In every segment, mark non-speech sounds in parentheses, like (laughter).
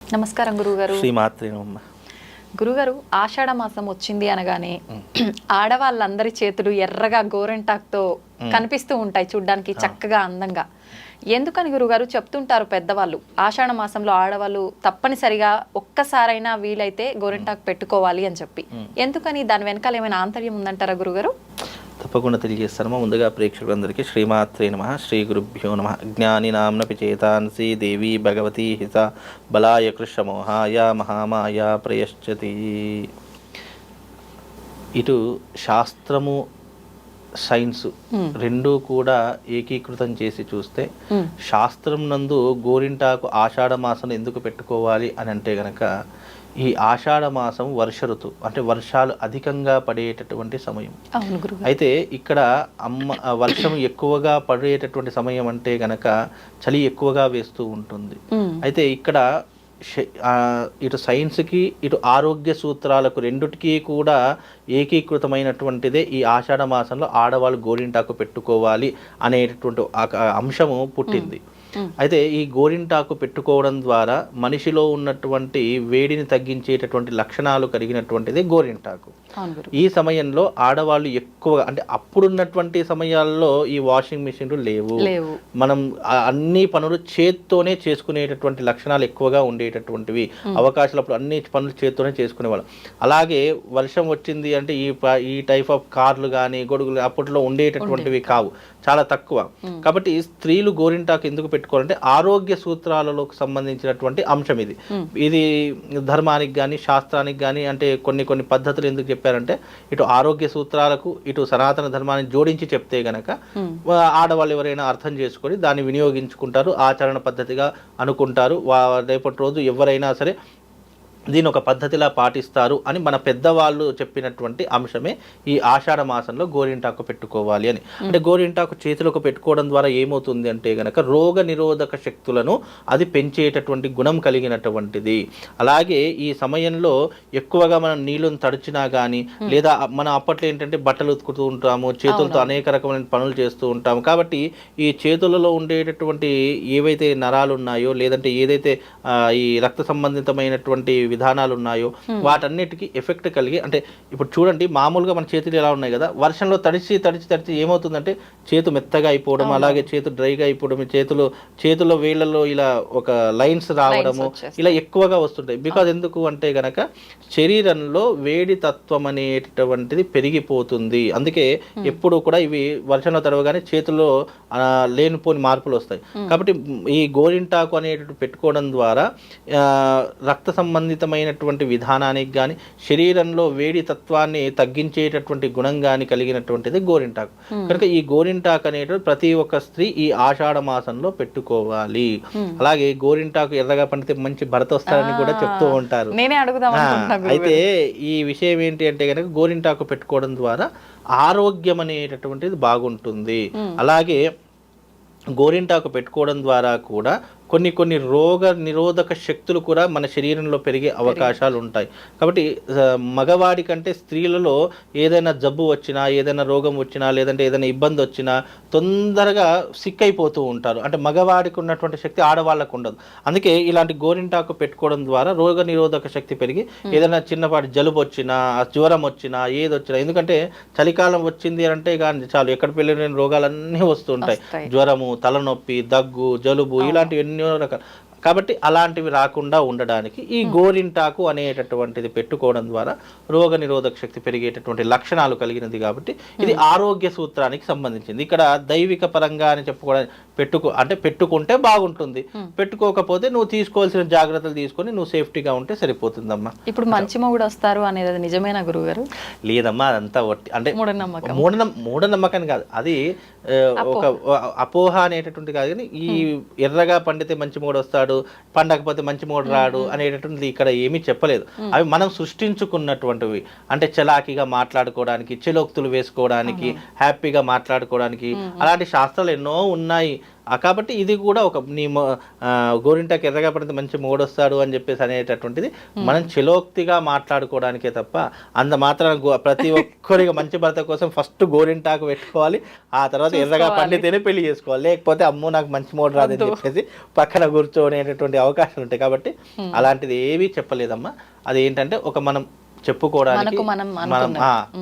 నమస్కారం గురువుగారు. శ్రీమాత్రి గురుగారు ఆషాఢ మాసం వచ్చింది అనగానే ఆడవాళ్ళందరి చేతులు ఎర్రగా గోరెంటాక్తో కనిపిస్తూ ఉంటాయి చూడ్డానికి చక్కగా అందంగా. ఎందుకని గురుగారు చెప్తుంటారు పెద్దవాళ్ళు? ఆషాఢ మాసంలో ఆడవాళ్ళు తప్పనిసరిగా ఒక్కసారైనా వీలైతే గోరెంటాక్ పెట్టుకోవాలి అని చెప్పి. ఎందుకని? దాని వెనకాల ఏమైనా ఆంతర్యం ఉందంటారా గురుగారు తప్పకుండా తెలియజేస్తాను. ముందుగా ప్రేక్షకులందరికీ శ్రీమాత్రే నమ. శ్రీ గురుభ్యో నమ. జ్ఞాని నామ్నపి చేతాన్సి దేవి భగవతి హిత బలాయ కృష్ణమోహాయ మహామాయ ప్రయశ్చతి. ఇటు శాస్త్రము సైన్స్ రెండూ కూడా ఏకీకృతం చేసి చూస్తే శాస్త్రం నందు గోరింటాకు ఆషాఢ మాసం ఎందుకు పెట్టుకోవాలి అని అంటే గనక ఈ ఆషాఢ మాసం వర్ష ఋతు అంటే వర్షాలు అధికంగా పడేటటువంటి సమయం. అయితే ఇక్కడ అమ్మ వర్షం ఎక్కువగా పడేటటువంటి సమయం అంటే గనక చలి ఎక్కువగా వేస్తూ ఉంటుంది. అయితే ఇక్కడ ఇటు సైన్స్కి ఇటు ఆరోగ్య సూత్రాలకు రెండుటికి కూడా ఏకీకృతమైనటువంటిదే ఈ ఆషాఢ మాసంలో ఆడవాళ్ళు గోరింటాకు పెట్టుకోవాలి అనేటటువంటి అంశము పుట్టింది. Hmm. అయితే ఈ గోరింటాకు పెట్టుకోవడం ద్వారా మనిషిలో ఉన్నటువంటి వేడిని తగ్గించేటటువంటి లక్షణాలు కలిగినటువంటిది గోరింటాకు. ఈ సమయంలో ఆడవాళ్ళు ఎక్కువగా అంటే అప్పుడున్నటువంటి సమయాల్లో ఈ వాషింగ్ మిషన్లు లేవు. మనం అన్ని పనులు చేత్తోనే చేసుకునేటటువంటి లక్షణాలు ఎక్కువగా ఉండేటటువంటివి. అవకాశాలు అప్పుడు అన్ని పనులు చేత్తోనే చేసుకునేవాళ్ళం. అలాగే వర్షం వచ్చింది అంటే ఈ ఈ టైప్ ఆఫ్ కార్లు కానీ గొడుగులు అప్పట్లో ఉండేటటువంటివి కావు. చాలా తక్కువ. కాబట్టి స్త్రీలు గోరింటాకు ఎందుకు పెట్టుకోవాలంటే ఆరోగ్య సూత్రాలలో సంబంధించినటువంటి అంశం ఇది. ఇది ధర్మానికి కానీ శాస్త్రానికి కానీ అంటే కొన్ని కొన్ని పద్ధతులు ఎందుకు చెప్పారంటే ఇటు ఆరోగ్య సూత్రాలకు ఇటు సనాతన ధర్మాన్ని జోడించి చెప్తే గనక ఆడవాళ్ళు ఎవరైనా అర్థం చేసుకొని దాన్ని వినియోగించుకుంటారు ఆచరణ పద్ధతిగా అనుకుంటారు. రేపటి రోజు ఎవరైనా సరే దీని ఒక పద్ధతిలా పాటిస్తారు అని మన పెద్దవాళ్ళు చెప్పినటువంటి అంశమే ఈ ఆషాఢ మాసంలో గోరింటాకు పెట్టుకోవాలి అని. అంటే గోరింటాకు చేతులకు పెట్టుకోవడం ద్వారా ఏమవుతుంది అంటే గనక రోగ నిరోధక శక్తులను అది పెంచేటటువంటి గుణం కలిగినటువంటిది. అలాగే ఈ సమయంలో ఎక్కువగా మనం నీళ్ళను తడిచినా కానీ లేదా మనం అప్పట్లో ఏంటంటే బట్టలు ఉతుకుతూ ఉంటాము చేతులతో అనేక రకమైన పనులు చేస్తూ ఉంటాము. కాబట్టి ఈ చేతులలో ఉండేటటువంటి ఏవైతే నరాలు ఉన్నాయో లేదంటే ఏదైతే ఈ రక్త సంబంధితమైనటువంటి విధానాలు ఉన్నాయో వాటన్నిటికీ ఎఫెక్ట్ కలిగి అంటే ఇప్పుడు చూడండి మామూలుగా మన చేతులు ఎలా ఉన్నాయి కదా వర్షంలో తడిచి తడిచి తడిచి ఏమవుతుందంటే చేతు మెత్తగా అయిపోవడం అలాగే చేతు డ్రైగా అయిపోవడం చేతులు చేతుల వేళ్ళలో ఇలా ఒక లైన్స్ రావడము. ఇలా ఎక్కువగా వస్తుంటాయి. బికాజ్ ఎందుకు అంటే గనక శరీరంలో వేడి తత్వం అనేటటువంటిది పెరిగిపోతుంది. అందుకే ఎప్పుడు కూడా ఇవి వర్షంలో తడవగానే చేతుల్లో లేనిపోని మార్పులు వస్తాయి. కాబట్టి ఈ గోరింటాకు అనేటువంటి పెట్టుకోవడం ద్వారా రక్త సంబంధితమైనటువంటి విధానానికి కానీ శరీరంలో వేడి తత్వాన్ని తగ్గించేటటువంటి గుణం కానీ కలిగినటువంటిది గోరింటాకు. కనుక ఈ గోరింటాకు అనేటువంటి ప్రతి ఒక్క స్త్రీ ఈ ఆషాఢ మాసంలో పెట్టుకోవాలి. అలాగే గోరింటాకు ఎర్రగా పండితే మంచి భర్త వస్తారని కూడా చెప్తూ ఉంటారు. అయితే ఈ విషయం ఏంటి అంటే కనుక గోరింటాకు పెట్టుకోవడం ద్వారా ఆరోగ్యం అనేటటువంటిది బాగుంటుంది. అలాగే గోరింటాకు పెట్టుకోవడం ద్వారా కూడా కొన్ని కొన్ని రోగ నిరోధక శక్తులు కూడా మన శరీరంలో పెరిగే అవకాశాలు ఉంటాయి. కాబట్టి మగవాడి కంటే స్త్రీలలో ఏదైనా జబ్బు వచ్చినా ఏదైనా రోగం వచ్చినా లేదంటే ఏదైనా ఇబ్బంది వచ్చినా తొందరగా సిక్ అయిపోతూ ఉంటారు. అంటే మగవాడికి ఉన్నటువంటి శక్తి ఆడవాళ్ళకు ఉండదు. అందుకే ఇలాంటి గోరింటాకు పెట్టుకోవడం ద్వారా రోగ నిరోధక శక్తి పెరిగి ఏదైనా చిన్నపాటి జలుబు వచ్చినా జ్వరం వచ్చినా ఏది వచ్చినా ఎందుకంటే చలికాలం వచ్చింది అంటే కానీ చాలు ఎక్కడ పెళ్ళిన రోగాలన్నీ వస్తుంటాయి. జ్వరము తలనొప్పి దగ్గు జలుబు ఇలాంటివి ఎన్నో రకాల కాబట్టి అలాంటివి రాకుండా ఉండడానికి ఈ గోరింటాకు అనేటటువంటిది పెట్టుకోవడం ద్వారా రోగ నిరోధక శక్తి పెరిగేటటువంటి లక్షణాలు కలిగినది కాబట్టి ఇది ఆరోగ్య సూత్రానికి సంబంధించింది. ఇక్కడ దైవిక పరంగా అని చెప్పుకోవడానికి పెట్టుకో అంటే పెట్టుకుంటే బాగుంటుంది. పెట్టుకోకపోతే నువ్వు తీసుకోవాల్సిన జాగ్రత్తలు తీసుకొని నువ్వు సేఫ్టీగా ఉంటే సరిపోతుందమ్మా. ఇప్పుడు మంచి మొగుడు వస్తారు అనేది నిజమేనా గురుగారు లేదమ్మా అదంతా ఒట్టి అంటే మూఢనమ్మకం. మూఢనమ్మ మూఢనమ్మకం కాదు. అది ఒక అపోహ అనేటటువంటి కాదు కానీ ఈ ఎర్రగా పండితే మంచి మూడు వస్తాడు పండకపోతే మంచి మూడు రాడు అనేటటువంటిది ఇక్కడ ఏమీ చెప్పలేదు. అవి మనం సృష్టించుకున్నటువంటివి. అంటే చలాకీగా మాట్లాడుకోవడానికి చెలోక్తులు వేసుకోవడానికి హ్యాపీగా మాట్లాడుకోవడానికి అలాంటి శాస్త్రాలు ఎన్నో ఉన్నాయి. కాబట్టి ఇది కూడా ఒక నీ గోరింటాకు ఎర్రగా పడితే మంచి మూడొస్తాడు అని చెప్పేసి అనేటటువంటిది మనం చిలోక్తిగా మాట్లాడుకోవడానికే తప్ప అంత మాత్రం ప్రతి ఒక్కరికి మంచి భర్త కోసం ఫస్ట్ గోరింటాకు పెట్టుకోవాలి ఆ తర్వాత ఎర్రగా పండితేనే పెళ్ళి చేసుకోవాలి. లేకపోతే అమ్మో నాకు మంచి మూడు రాదని చెప్పేసి పక్కన కూర్చోనేటటువంటి అవకాశాలు ఉంటాయి కాబట్టి అలాంటిది ఏమీ చెప్పలేదమ్మా. అది ఏంటంటే ఒక మనం చెప్పుకోవడానికి మనం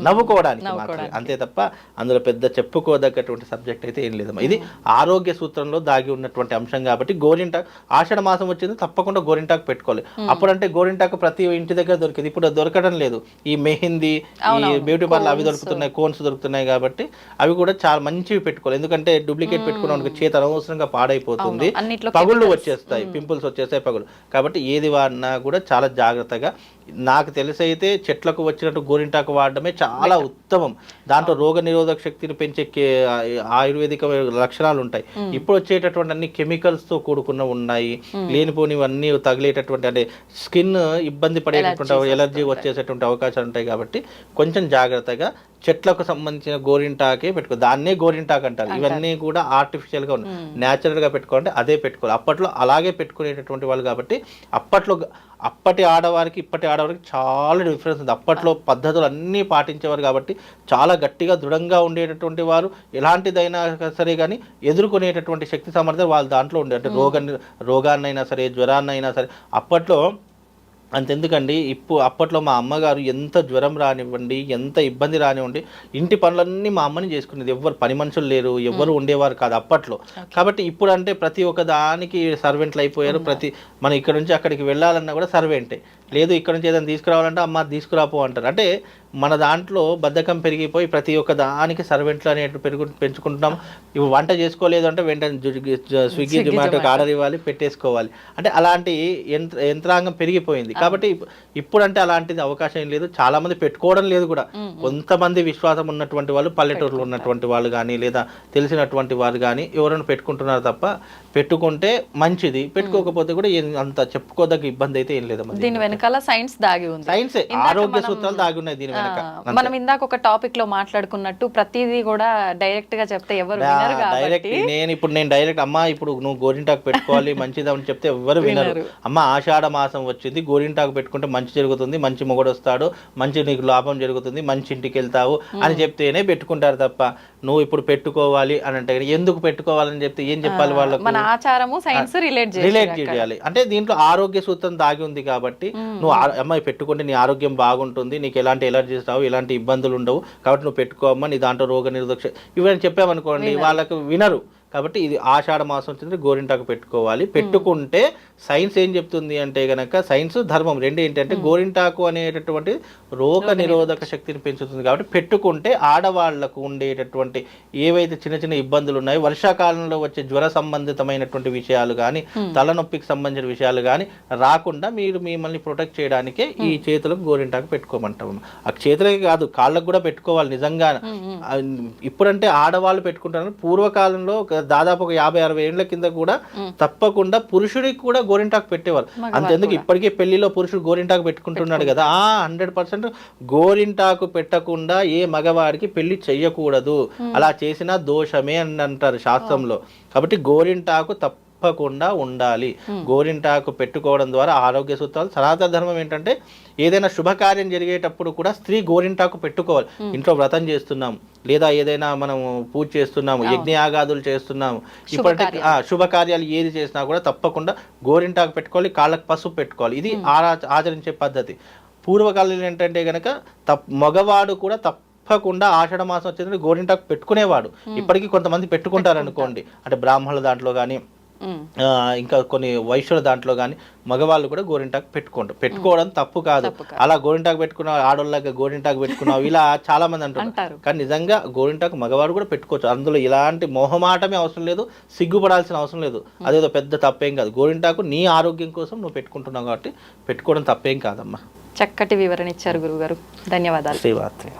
నవ్వుకోవడానికి మాత్రమే. అంతే తప్ప అందులో పెద్ద చెప్పుకోదగ్గటువంటి సబ్జెక్ట్ అయితే ఏం లేదమ్మా. ఇది ఆరోగ్య సూత్రంలో దాగి ఉన్నటువంటి అంశం కాబట్టి గోరింటాకు ఆషాఢ మాసం వచ్చింది తప్పకుండా గోరింటాకు పెట్టుకోవాలి. అప్పుడంటే గోరింటాకు ప్రతి ఇంటి దగ్గర దొరికింది. ఇప్పుడు దొరకడం లేదు. ఈ మెహిందీ ఈ బ్యూటీ పార్లర్ అవి దొరుకుతున్నాయి కోన్స్ దొరుకుతున్నాయి కాబట్టి అవి కూడా చాలా మంచివి పెట్టుకోవాలి. ఎందుకంటే డూప్లికేట్ పెట్టుకున్న చేత అనవసరంగా పాడైపోతుంది. పగుళ్ళు వచ్చేస్తాయి పింపుల్స్ వచ్చేస్తాయి పగులు కాబట్టి ఏది వాడినా కూడా చాలా జాగ్రత్తగా నాకు తెలిసి అయితే చెట్లకు వచ్చినట్టు గోరింటాకు వాడడమే చాలా ఉత్తమం. దాంట్లో రోగ నిరోధక శక్తిని పెంచే ఆయుర్వేదిక లక్షణాలు ఉంటాయి. ఇప్పుడు వచ్చేటటువంటి అన్ని కెమికల్స్తో కూడుకున్న ఉన్నాయి. లేనిపోనివన్నీ తగిలేటటువంటి అంటే స్కిన్ ఇబ్బంది పడేటటువంటి ఎలర్జీ వచ్చేసేటువంటి అవకాశాలు ఉంటాయి కాబట్టి కొంచెం జాగ్రత్తగా చెట్లకు సంబంధించిన గోరింటాకే పెట్టుకో దాన్నే గోరింటాకు అంటారు. ఇవన్నీ కూడా ఆర్టిఫిషియల్గా ఉన్నాయి. న్యాచురల్గా పెట్టుకోవాలంటే అదే పెట్టుకోవాలి. అప్పట్లో అలాగే పెట్టుకునేటటువంటి వాళ్ళు కాబట్టి అప్పట్లో అప్పటి ఆడవారికి ఇప్పటి ఆడవారికి చాలా డిఫరెన్స్ ఉంది. అప్పట్లో పద్ధతులు అన్నీ పాటించేవారు కాబట్టి చాలా గట్టిగా దృఢంగా ఉండేటటువంటి వారు ఎలాంటిదైనా సరే కానీ ఎదుర్కొనేటటువంటి శక్తి సామర్థ్యం వాళ్ళ దాంట్లో ఉండే. అంటే రోగ రోగాన్నైనా సరే జ్వరాన్నైనా సరే అప్పట్లో అంతెందుకండి ఇప్పుడు అప్పట్లో మా అమ్మగారు ఎంత జ్వరం రానివ్వండి ఎంత ఇబ్బంది రానివ్వండి ఇంటి పనులన్నీ మా అమ్మని చేసుకునేది. ఎవ్వరు పని మనుషులు లేరు ఎవ్వరు ఉండేవారు కాదు అప్పట్లో. కాబట్టి ఇప్పుడు అంటే ప్రతి ఒక్క దానికి సర్వెంట్లు అయిపోయారు. ప్రతి మనం ఇక్కడ నుంచి అక్కడికి వెళ్ళాలన్నా కూడా సర్వెంటే. లేదు ఇక్కడ నుంచి ఏదైనా తీసుకురావాలంటే అమ్మ దీసుకురాపో అంటారు. అంటే మన దాంట్లో బద్ధకం పెరిగిపోయి ప్రతి ఒక్క దానికి సర్వెంట్లు అనేటు పెరుగు పెంచుకుంటున్నాం. ఇప్పుడు వంట చేసుకోలేదు అంటే వెంటనే స్విగ్గీ జొమాటోకి ఆర్డర్ ఇవ్వాలి పెట్టేసుకోవాలి. అంటే అలాంటి యంత్ర యంత్రాంగం పెరిగిపోయింది. కాబట్టి ఇప్- ఇప్పుడంటే అలాంటిది అవకాశం ఏం లేదు. చాలా మంది పెట్టుకోవడం లేదు కూడా. కొంతమంది విశ్వాసం ఉన్నటువంటి వాళ్ళు పల్లెటూరులో ఉన్నటువంటి వాళ్ళు కానీ లేదా తెలిసినటువంటి వారు కానీ ఎవరైనా పెట్టుకుంటున్నారు తప్ప పెట్టుకుంటే మంచిది. పెట్టుకోకపోతే కూడా అంత చెప్పుకోదగ్గ ఇబ్బంది అయితే ఏం లేదమ్మా దీని వెనకాల సైన్స్ దాగి ఉంది. సైన్సే ఆరోగ్య సూత్రాలు దాగి ఉన్నాయి దీని మనం ఇందాక ఒక టాపిక్లో మాట్లాడుకున్నట్టు ప్రతిదీ కూడా డైరెక్ట్గా చెప్తే ఎవరు వినరు డైరెక్ట్ నేను ఇప్పుడు నేను డైరెక్ట్ అమ్మా ఇప్పుడు నువ్వు గోరింటాకు పెట్టుకోవాలి (laughs) మంచిది అని చెప్తే ఎవ్వరు వినరు. అమ్మ ఆషాఢ మాసం వచ్చింది గోరింటాకు పెట్టుకుంటే మంచి జరుగుతుంది మంచి మొగుడు వస్తాడు మంచి నీకు లాభం జరుగుతుంది మంచి ఇంటికి వెళ్తావు అని చెప్తేనే పెట్టుకుంటారు తప్ప నువ్వు ఇప్పుడు పెట్టుకోవాలి అని అంటే ఎందుకు పెట్టుకోవాలని చెప్తే ఏం చెప్పాలి వాళ్ళకు? మన ఆచారము సైన్స్ రిలేట్ రిలేట్ చేయాలి. అంటే దీంట్లో ఆరోగ్య సూత్రం దాగి ఉంది కాబట్టి నువ్వు అమ్మాయి పెట్టుకుంటే నీ ఆరోగ్యం బాగుంటుంది నీకు ఎలాంటి ఎలర్జీస్ రావు ఎలాంటి ఇబ్బందులు ఉండవు. కాబట్టి నువ్వు పెట్టుకోమ్మా నీ దాంట్లో రోగ నిరోధక ఇవన్నీ చెప్పామనుకోండి వాళ్ళకు వినరు. కాబట్టి ఇది ఆషాఢ మాసం వచ్చింది గోరింటాకు పెట్టుకోవాలి. పెట్టుకుంటే సైన్స్ ఏం చెప్తుంది అంటే గనక సైన్స్ ధర్మం రెండు ఏంటంటే గోరింటాకు అనేటటువంటి రోగ నిరోధక శక్తిని పెంచుతుంది కాబట్టి పెట్టుకుంటే ఆడవాళ్ళకు ఉండేటటువంటి ఏవైతే చిన్న చిన్న ఇబ్బందులు ఉన్నాయో వర్షాకాలంలో వచ్చే జ్వర సంబంధితమైనటువంటి విషయాలు కానీ తలనొప్పికి సంబంధించిన విషయాలు కానీ రాకుండా మీరు మిమ్మల్ని ప్రొటెక్ట్ చేయడానికే ఈ చేతులకు గోరింటాకు పెట్టుకోమంటాం ఆ చేతులకి కాదు కాళ్ళకు కూడా పెట్టుకోవాలి నిజంగా ఇప్పుడంటే ఆడవాళ్ళు పెట్టుకుంటారు పూర్వకాలంలో ఒక దాదాపు ఒక యాభై అరవై ఏళ్ళ కింద కూడా తప్పకుండా పురుషుడికి కూడా గోరింటాకు పెట్టేవారు అంతెందుకు ఇప్పటికే పెళ్ళిలో పురుషుడు గోరింటాకు పెట్టుకుంటున్నాడు కదా. ఆ హండ్రెడ్ పర్సెంట్ గోరింటాకు పెట్టకుండా ఏ మగవాడికి పెళ్ళి చెయ్యకూడదు. అలా చేసినా దోషమే అని అంటారు శాస్త్రంలో. కాబట్టి గోరింటాకు తప్పకుండా ఉండాలి. గోరింటాకు పెట్టుకోవడం ద్వారా ఆరోగ్య సూత్రాలు సనాతన ధర్మం ఏంటంటే ఏదైనా శుభకార్యం జరిగేటప్పుడు కూడా స్త్రీ గోరింటాకు పెట్టుకోవాలి. ఇంట్లో వ్రతం చేస్తున్నాం లేదా ఏదైనా మనం పూజ చేస్తున్నాము యజ్ఞయాగాదులు చేస్తున్నాము ఇప్పటి ఆ, శుభకార్యాలు ఏది చేసినా కూడా తప్పకుండా గోరింటాకు పెట్టుకోవాలి కాళ్ళకు పసుపు పెట్టుకోవాలి. ఇది ఆచరించే పద్ధతి. పూర్వకాలంలో ఏంటంటే గనక తప్ మగవాడు కూడా తప్పకుండా ఆషాఢ మాసం వచ్చిందంటే గోరింటాకు పెట్టుకునేవాడు. ఇప్పటికీ కొంతమంది పెట్టుకుంటారు. అనుకోండి అంటే బ్రాహ్మణుల దాంట్లో కానీ ఇంకా కొన్ని వైశ్యుల దాంట్లో కానీ మగవాళ్ళు కూడా గోరింటాకు పెట్టుకుంటారు పెట్టుకోవడం తప్పు కాదు. అలా గోరింటాకు పెట్టుకున్న ఆడోళ్ళగా గోరింటాకు పెట్టుకున్నావు ఇలా చాలా మంది అంటారు. కానీ నిజంగా గోరింటాకు మగవాడు కూడా పెట్టుకోవచ్చు. అందులో ఇలాంటి మొహమాటమే అవసరం లేదు సిగ్గుపడాల్సిన అవసరం లేదు. అదేదో పెద్ద తప్పేం కాదు. గోరింటాకు నీ ఆరోగ్యం కోసం నువ్వు పెట్టుకుంటున్నావు కాబట్టి పెట్టుకోవడం తప్పేం కాదమ్మా. చక్కటి వివరణ ఇచ్చారు గురుగారు ధన్యవాదాలు. శ్రీవాత్రి.